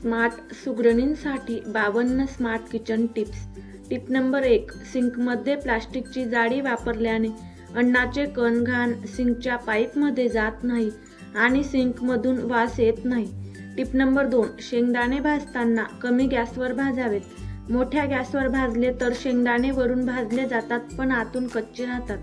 Smart सुगरणींसाठी बावन्न smart kitchen tips. Tip number एक सिंकमध्ये प्लास्टिकची जाळी वापरल्याने अन्नाचे कण घाण सिंकच्या पाईपमध्ये जात नाही आणि सिंकमधून वास येत नाही. टिप नंबर दोन शेंगदाणे भाजताना कमी गॅसवर भाजावेत. मोठ्या गॅसवर भाजले तर शेंगदाणे वरून भाजले जातात पण आतून कच्चे राहतात.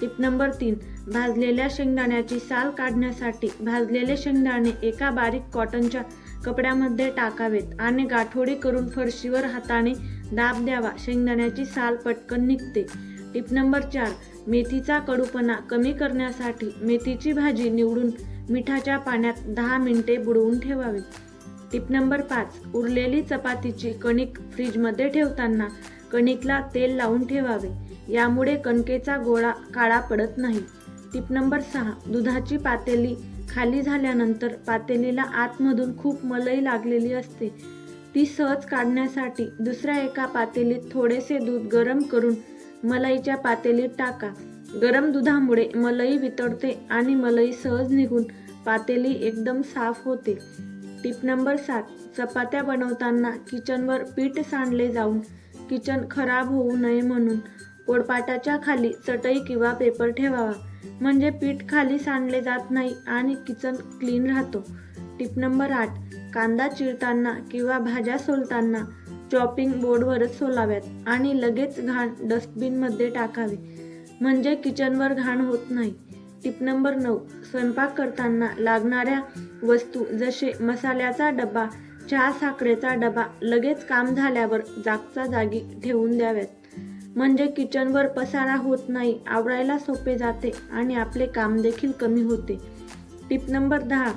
टिप नंबर तीन भाजलेल्या शेंगदाण्याची साल काढण्यासाठी भाजलेले शेंगदाणे एका बारीक कॉटनच्या कपड्यामध्ये टाकावेत आणि गाठोडी करून फरशीवर हाताने दाब द्यावा. शेंगदाण्याची साल पटकन निघते. टिप नंबर चार मेथीचा कडूपणा कमी करण्यासाठी मेथीची भाजी निवडून मिठाच्या पाण्यात दहा मिनिटे बुडवून ठेवावी. टिप नंबर पाच उरलेली चपातीची कणिक फ्रीजमध्ये ठेवताना कणिकला तेल लावून ठेवावे. यामुळे कणकेचा गोळा काळा पडत नाही. टिप नंबर सहा दुधाची पातेली खाली झाल्यानंतर पातेलीला आतमधून खूप मलई लागलेली असते. ती सहज काढण्यासाठी दुसऱ्या एका पातेलीत थोडेसे दूध गरम करून मलईच्या पातेलीत टाका. गरम दुधामुळे मलई वितळते आणि मलई सहज निघून पातेली एकदम साफ होते. टिप नंबर सात चपात्या बनवताना किचनवर पीठ सांडले जाऊन किचन खराब होऊ नये म्हणून. पोळपाटाच्या खाली चटई किंवा पेपर ठेवावा. म्हणजे पीठ खाली सांडले जात नाही आणि किचन क्लीन राहतो. टिप नंबर आठ कांदा चिरताना किंवा भाज्या सोलताना चॉपिंग बोर्डवरच सोलाव्यात आणि लगेच घाण डस्टबिनमध्ये टाकावे. म्हणजे किचनवर घाण होत नाही. टिप नंबर नऊ स्वयंपाक करताना लागणाऱ्या वस्तू जसे मसाल्याचा डबा चहा साखरेचा डबा लगेच काम झाल्यावर जागचा जागी ठेवून द्याव्यात. म्हणजे किचनवर पसारा होत नाही आवरायला सोपे जाते आणि आपले काम देखील कमी होते. टिप नंबर दहा.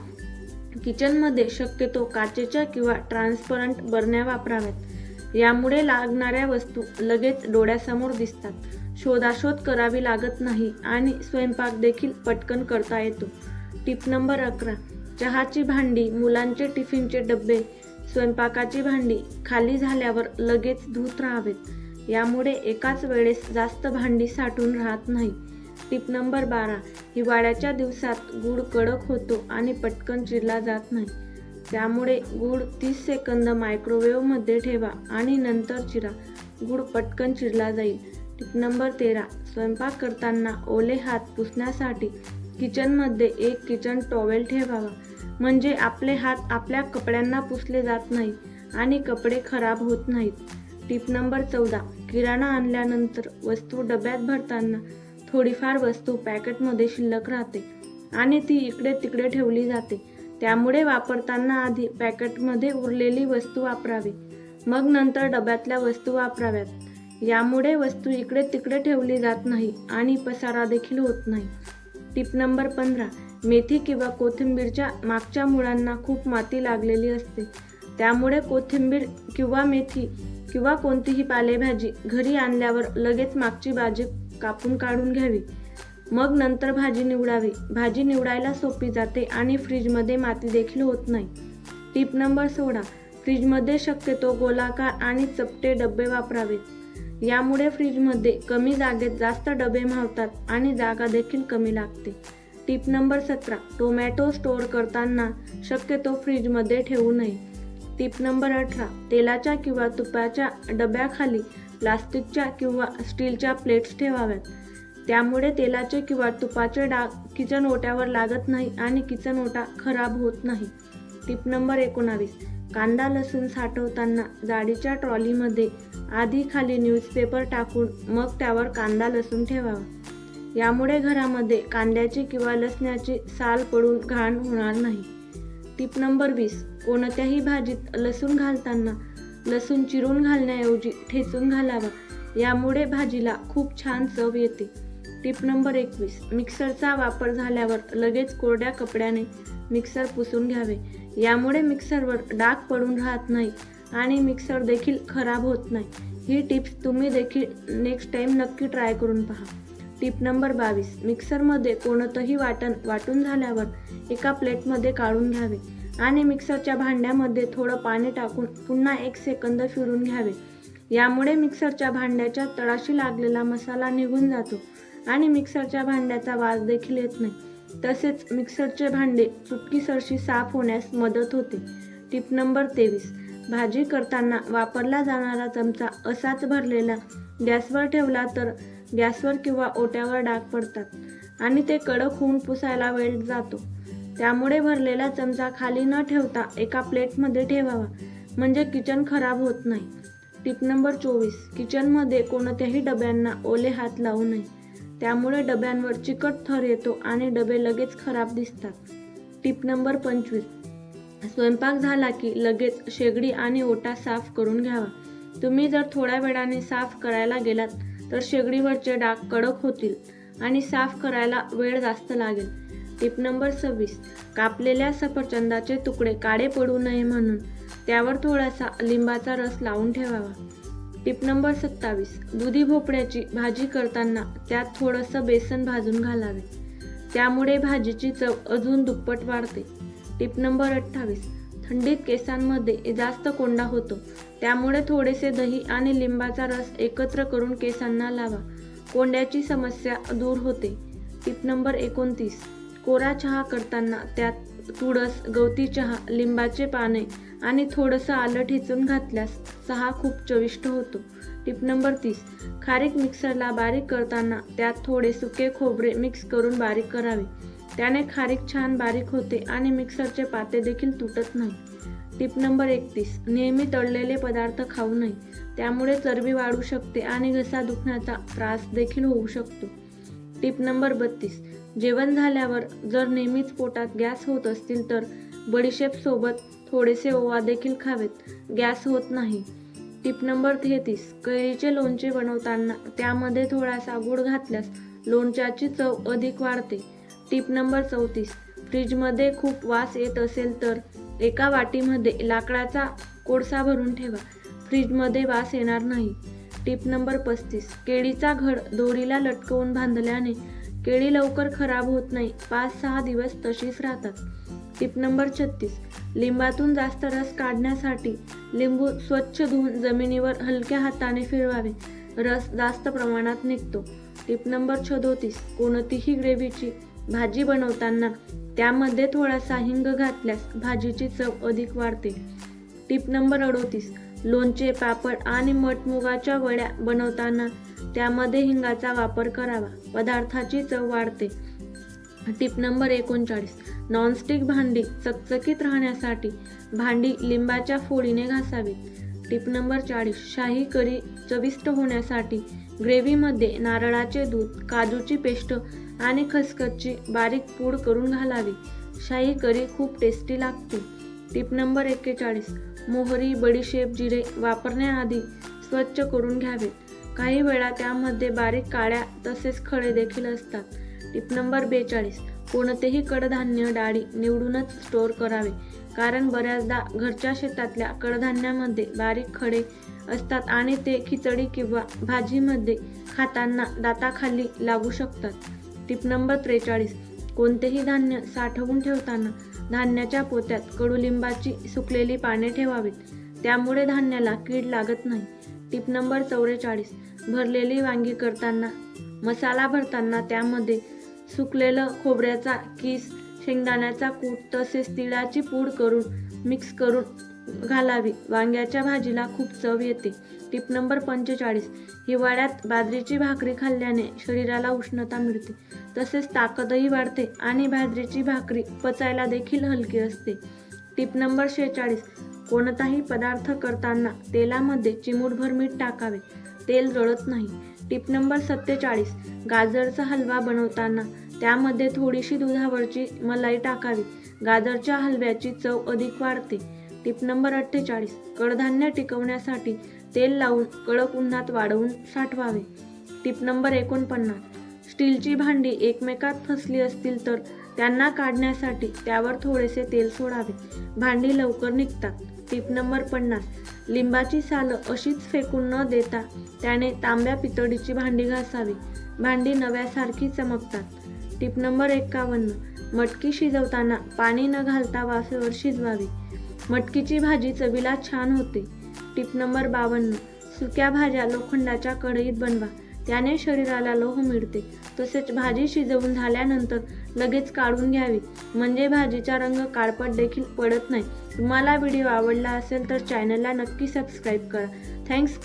किचनमध्ये शक्यतो काचेच्या किंवा ट्रान्सपरंट बरण्या वापराव्यात. यामुळे लागणाऱ्या वस्तू लगेच डोळ्यासमोर दिसतात. शोधाशोध करावी लागत नाही आणि स्वयंपाक देखील पटकन करता येतो. टिप नंबर अकरा. चहाची भांडी मुलांचे टिफिनचे डबे स्वयंपाकाची भांडी खाली झाल्यावर लगेच धूत राहावेत. यामुळे एकाच वेळेस जास्त भांडी साठून राहत नाही. टिप नंबर बारा हिवाळ्याच्या दिवसात गूळ कडक होतो आणि पटकन चिरला जात नाही. त्यामुळे गूळ तीस सेकंद मायक्रोवेव्हमध्ये ठेवा आणि नंतर चिरा. गूळ पटकन चिरला जाईल. टिप नंबर तेरा स्वयंपाक करताना ओले हात पुसण्यासाठी किचनमध्ये एक किचन टॉवेल ठेवावा. म्हणजे आपले हात आपल्या कपड्यांना पुसले जात नाही आणि कपडे खराब होत नाहीत. टिप नंबर चौदा किराणा आणल्यानंतर वस्तू डब्यात भरताना थोडीफार वस्तू पॅकेटमध्ये शिल्लक राहते आणि ती इकडे तिकडे ठेवली जाते. त्यामुळे वापरताना आधी पॅकेटमध्ये उरलेली वस्तू वापरावी मग नंतर डब्यातल्या वस्तू वापराव्यात. यामुळे वस्तू इकडे तिकडे ठेवली जात नाही आणि पसारा देखील होत नाही. टिप नंबर पंधरा मेथी किंवा कोथिंबीरच्या मागच्या मुळांना खूप माती लागलेली असते. त्यामुळे कोथिंबीर किंवा मेथी किंवा कोणतीही पालेभाजी घरी आणल्यावर लगेच मागची भाजी कापून काढून घ्यावी. मग नंतर भाजी निवडावी. भाजी निवडायला सोपी जाते आणि फ्रीजमध्ये माती देखील होत नाही. टिप नंबर सोळा. फ्रीजमध्ये शक्यतो गोलाकार आणि चपटे डबे वापरावेत. यामुळे फ्रीजमध्ये कमी जागेत जास्त डबे मावतात आणि जागा देखील कमी लागते. टिप नंबर सतरा. टोमॅटो स्टोअर करताना शक्यतो फ्रीजमध्ये ठेवू नये. टिप नंबर अठरा. तेलाच्या किंवा तुपाच्या डब्याखाली प्लास्टिकच्या किंवा स्टीलच्या प्लेट्स ठेवाव्यात. त्यामुळे तेलाचे किंवा तुपाचे डाग किचन ओट्यावर लागत नाही आणि किचन ओटा खराब होत नाही. टिप नंबर एकोणावीस. कांदा लसूण साठवताना जाडीच्या ट्रॉलीमध्ये आधी खाली न्यूजपेपर टाकून मग त्यावर कांदा लसूण ठेवावा. यामुळे घरामध्ये कांद्याची किंवा लसण्याची साल पडून घाण होणार नाही. टिप नंबर वीस. कोणत्याही भाजीत लसूण घालताना लसूण चिरून घालण्याऐवजी ठेचून घालावा. यामुळे भाजीला खूप छान चव येते. टिप नंबर एकवीस. मिक्सरचा वापर झाल्यावर लगेच कोरड्या कपड्याने मिक्सर पुसून घ्यावे. यामुळे मिक्सरवर डाग पडून राहत नाही आणि मिक्सर देखील खराब होत नाही. ही टिप्स तुम्ही देखील नेक्स्ट टाईम नक्की ट्राय करून पहा. टिप नंबर बावीस. मिक्सरमध्ये कोणतंही वाटण वाटून झाल्यावर एका प्लेटमध्ये काढून घ्यावे आणि मिक्सरच्या भांड्यामध्ये थोडं पाणी टाकून पुन्हा एक सेकंद फिरून घ्यावे. यामुळे मिक्सरच्या भांड्याच्या तळाशी लागलेला मसाला निघून जातो आणि मिक्सरच्या भांड्याचा वास देखील येत नाही. तसेच मिक्सरचे भांडे चुटकीसरशी साफ होण्यास मदत होते. टिप नंबर तेवीस. भाजी करताना वापरला जाणारा चमचा असाच भरलेला गॅसवर ठेवला तर गॅसवर किंवा ओट्यावर डाग पडतात आणि ते कडक होऊन पुसायला वेळ जातो. त्यामुळे भरलेला चमचा खाली न ठेवता एका प्लेटमध्ये ठेवावा. म्हणजे किचन खराब होत नाही. टिप नंबर चोवीस. किचनमध्ये कोणत्याही डब्यांना ओले हात लावू नये. त्यामुळे डब्यांवर चिकट थर येतो आणि डबे लगेच खराब दिसतात. टिप नंबर पंचवीस. स्वयंपाक झाला की लगेच शेगडी आणि ओटा साफ करून घ्यावा. तुम्ही जर थोड्या वेळाने साफ करायला गेलात तर शेगडीवरचे डाग कडक होतील आणि साफ करायला वेळ जास्त लागेल. टिप नंबर सव्वीस. कापलेल्या सफरचंदाचे तुकडे काळे पडू नये म्हणून त्यावर थोडासा लिंबाचा रस लावून ठेवावा. टिप नंबर सत्तावीस. दुधी भोपळ्याची भाजी करताना त्यात थोडंसं बेसन भाजून घालावे. त्यामुळे भाजीची चव अजून दुप्पट वाढते. टिप नंबर अठ्ठावीस. थंडीत केसांमध्ये जास्त कोंडा होतो. त्यामुळे थोडेसे दही आणि लिंबाचा रस एकत्र करून केसांना लावा. कोंड्याची समस्या दूर होते. टिप नंबर एकोणतीस. कोरा चहा करताना त्यात तुळस गवती चहा लिंबाचे पाने आणि थोडंसं आलं ठेचून घातल्यास चहा खूप चविष्ट होतो. टिप नंबर तीस. खारीक मिक्सरला बारीक करताना त्यात थोडे सुके खोबरे मिक्स करून बारीक करावे. त्याने खारीक छान बारीक होते आणि मिक्सरचे पाते देखील तुटत नाही. टिप नंबर एकतीस. नेहमी तळलेले पदार्थ खाऊ नये. त्यामुळे चरबी वाढू शकते आणि घसा दुखण्याचा त्रास देखील होऊ शकतो. टिप नंबर बत्तीस. जेवण झाल्यावर जर नेहमीच पोटात गॅस होत असतील तर बडीशेप सोबत थोडेसे ओवा देखील खावेत. गॅस होत नाही. टिप नंबर तेहतीस. कैरीचे लोणचे बनवताना त्यामध्ये थोडासा गूळ घातल्यास लोणच्याची चव अधिक वाढते. टिप नंबर चौतीस. फ्रीजमध्ये खूप वास येत असेल तर एका वाटीमध्ये लाकडाचा कोळसा भरून ठेवा. फ्रीजमध्ये वास येणार नाही. टिप नंबर पस्तीस. केळीचा घड दोरीला लटकवून बांधल्याने केळी लवकर खराब होत नाही. पाच सहा दिवस तशीच राहतात. टिप नंबर छत्तीस. लिंबातून जास्त रस काढण्यासाठी लिंबू स्वच्छ धुवून जमिनीवर हलक्या हाताने फिरवावे. रस जास्त प्रमाणात निघतो. टिप नंबर छदोतीस कोणतीही ग्रेव्हीची भाजी बनवताना त्यामध्ये थोडासा हिंग घातल्यास भाजीची चव अधिक वाढते. टिप नंबर अडोतीस. लोणचे पापड आणि मटमुगाच्या वड्या बनवताना त्यामध्ये हिंगाचा वापर करावा. पदार्थाची चव वाढते. टिप नंबर एकोणचाळीस. नॉनस्टिक भांडी चकचकीत राहण्यासाठी भांडी लिंबाच्या फोडीने घासावीत टिप नंबर चाळीस. शाही करी चविष्ट होण्यासाठी ग्रेव्हीमध्ये नारळाचे दूध काजूची पेस्ट आणि खसखसची बारीक पूड करून घालावी. शाही करी खूप टेस्टी लागते. टिप नंबर एक्केचाळीस. मोहरी बडीशेप जिरे वापरण्याआधी स्वच्छ करून घ्यावे. काही वेळा त्यामध्ये बारीक काळ्या तसेच खडे देखील असतात. टिप नंबर बेचाळीस. कोणतेही कडधान्य डाळी निवडूनच स्टोअर करावे. कारण बऱ्याचदा घरच्या शेतातल्या कडधान्यामध्ये बारीक खडे असतात आणि ते खिचडी किंवा भाजीमध्ये खाताना दाताखाली लागू शकतात. टिप नंबर त्रेचाळीस. कोणतेही धान्य साठवून ठेवताना धान्याच्या पोत्यात कडुलिंबाची सुकलेली पाने ठेवावीत. त्यामुळे धान्याला कीड लागत नाही. टिप नंबर चौवेचाळीस. भरलेली वांगी करताना मसाला भरताना त्यामध्ये सुकलेलं खोबऱ्याचा किस शेंगदाण्याचा कूट तसेच तिळाची पूड करून मिक्स करून घालावी. वांग्याच्या भाजीला खूप चव येते. टिप नंबर पंचेचाळीस. हिवाळ्यात बाजरीची भाकरी खाल्ल्याने शरीराला उष्णता मिळते. तसेच ताकदही वाढते आणि बाजरीची भाकरी पचायला देखील हलकी असते. टिप नंबर शेहेचाळीस कोणताही पदार्थ करताना तेलामध्ये चिमूटभर मीठ टाकावे. तेल जळत नाही. टिप नंबर सत्तेचाळीस. गाजरचा हलवा बनवताना त्यामध्ये थोडीशी दुधावरची मलाई टाकावी. गाजरच्या हलव्याची चव अधिक वाढते. टिप नंबर अठ्ठेचाळीस. कडधान्य टिकवण्यासाठी तेल लावून कडक उन्हात वाढवून साठवावे. टिप नंबर एकोणपन्नास. स्टीलची भांडी एकमेकात फसली असतील तर त्यांना काढण्यासाठी त्यावर थोडेसे तेल सोडावे. भांडी लवकर निघतात. टिप नंबर पन्नास. लिंबाची सालं अशीच फेकून न देता त्याने तांब्या पितळीची भांडी घासावी. भांडी नव्यासारखी चमकतात. टिप नंबर एक्कावन्न मटकी शिजवताना पाणी न घालता वाफेवर शिजवावी. मटकीची भाजी चवीला छान होते. टिप नंबर बावन्न. सुक्या भाज्या लोखंडाच्या कढईत बनवा. त्याने शरीराला लोह मिळते. तसेच भाजी शिजवून झाल्यानंतर लगेच काढून घ्यावी. म्हणजे भाजीचा रंग काळपट देखील पडत नाही. तुम्हाला व्हिडिओ आवडला असेल तर चॅनलला नक्की सबस्क्राईब करा. थँक्स